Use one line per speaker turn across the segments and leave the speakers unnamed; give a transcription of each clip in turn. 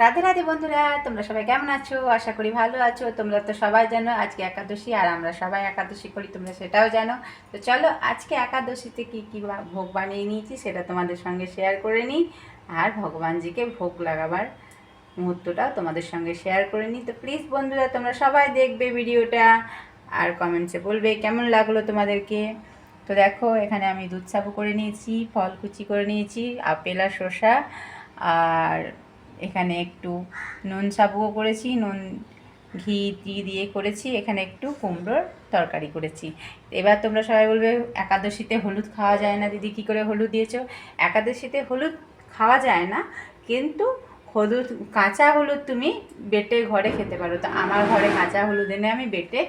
রাধে রাধে বন্ধুরা, তোমরা সবাই কেমন আছো? আশা করি ভালো আছো। তোমরা তো সবাই জানো আজকে একাদশী, আর আমরা সবাই একাদশী করি, তোমরা সেটাও জানো। তো চলো, আজকে একাদশীতে কী কী ভোগ বানিয়ে নিয়েছি সেটা তোমাদের সঙ্গে শেয়ার করে নিই। আর ভগবানজিকে ভোগ লাগাবার মুহূর্তটাও তোমাদের সঙ্গে শেয়ার করে নিই। তো প্লিজ বন্ধুরা, তোমরা সবাই দেখবে ভিডিওটা, আর কমেন্টসে বলবে কেমন লাগল তোমাদেরকে। তো দেখো, এখানে আমি দুধ সাবু করে নিয়েছি, ফল কুচি করে নিয়েছি, আপেল আর শসা, আর এখানে একটু নুন সাবুও করেছি, নুন ঘি, টি দিয়ে করেছি, এখানে একটু কুমড়োর তরকারি করেছি। এবার তোমরা সবাই বলবে, একাদশীতে হলুদ খাওয়া যায় না, দিদি কী করে হলুদ দিয়েছ? একাদশীতে হলুদ খাওয়া যায় না, কিন্তু হলুদ, কাঁচা হলুদ তুমি বেটে ঘরে খেতে পারো। তো আমার ঘরে কাঁচা হলুদ এনে আমি বেটে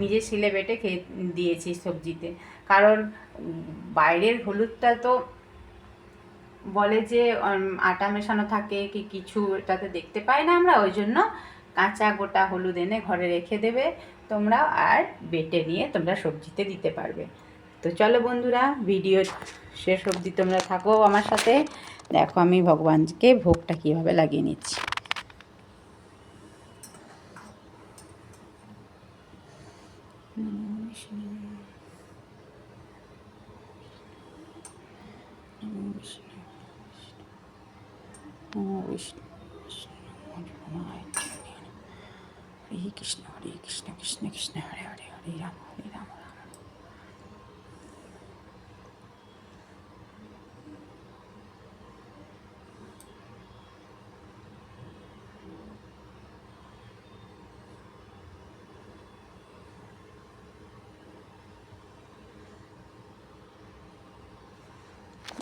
নিজে শিলে বেটে খেয়ে দিয়েছি সবজিতে। কারণ বাইরের হলুদটা তো বলে যে আটা মেশানো থাকে কি কিছু এটাতে দেখতে পাই না আমরা, ওই জন্য কাঁচা গোটা হলুদ এনে ঘরে রেখে দেবে তোমরা আর বেটে নিয়ে তোমরা সবজিতে দিতে পারবে। তো চলো বন্ধুরা, ভিডিও শেষ অবধি তোমরা থাকো আমার সাথে। দেখো আমি ভগবানকে ভোগটা কীভাবে লাগিয়ে নিচ্ছি। বিষ্ণু হরে விஷ்ணு ஹரே கிருஷ்ண ஹரே கிருஷ்ண கிருஷ்ண கிருஷ்ண ஹரே ஹரே ஹரே ராம் ஹரே ராம்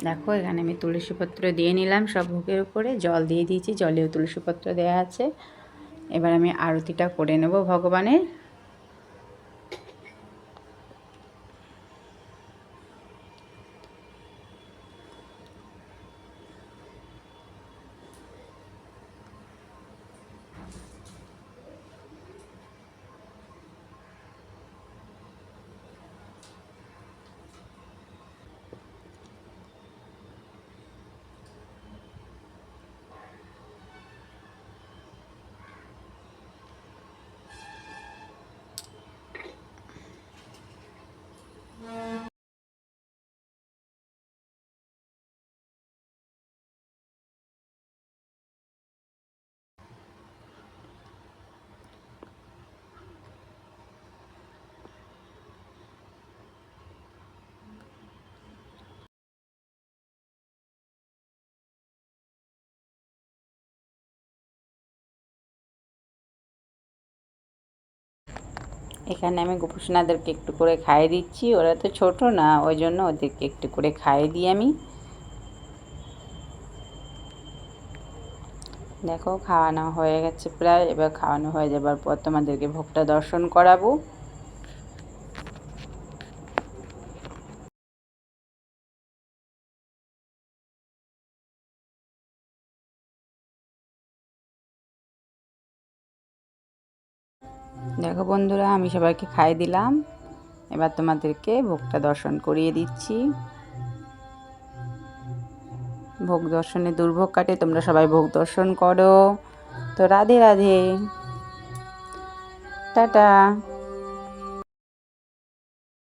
দেখো, এখানে আমি তুলসীপত্র দিয়ে নিলাম সব ভোগের উপরে। জল দিয়ে দিয়েছি, জলেও তুলসীপত্র দেওয়া আছে। এবার আমি আরতিটা করে নেব ভগবানের। এখানে আমি গোপুসোনাদেরকে একটু করে খাইয়ে দিচ্ছি। ওরা তো ছোট না, ওই জন্য ওদেরকে একটু করে খাইয়ে দিই আমি। দেখো, খাওয়ানো হয়ে গেছে প্রায়। এবার খাওয়ানো হয়ে যাবার পর তোমাদেরকে ভোগটা দর্শন করাবো। দেখো বন্ধুরা, আমি সবাইকে খাই দিলাম। এবার তোমাদেরকে ভোগটা দর্শন করিয়ে দিচ্ছি। ভোগ দর্শনে দুর্ভোগ কাটে, তোমরা সবাই ভোগ দর্শন করো। তো রাধে রাধে। টাটা।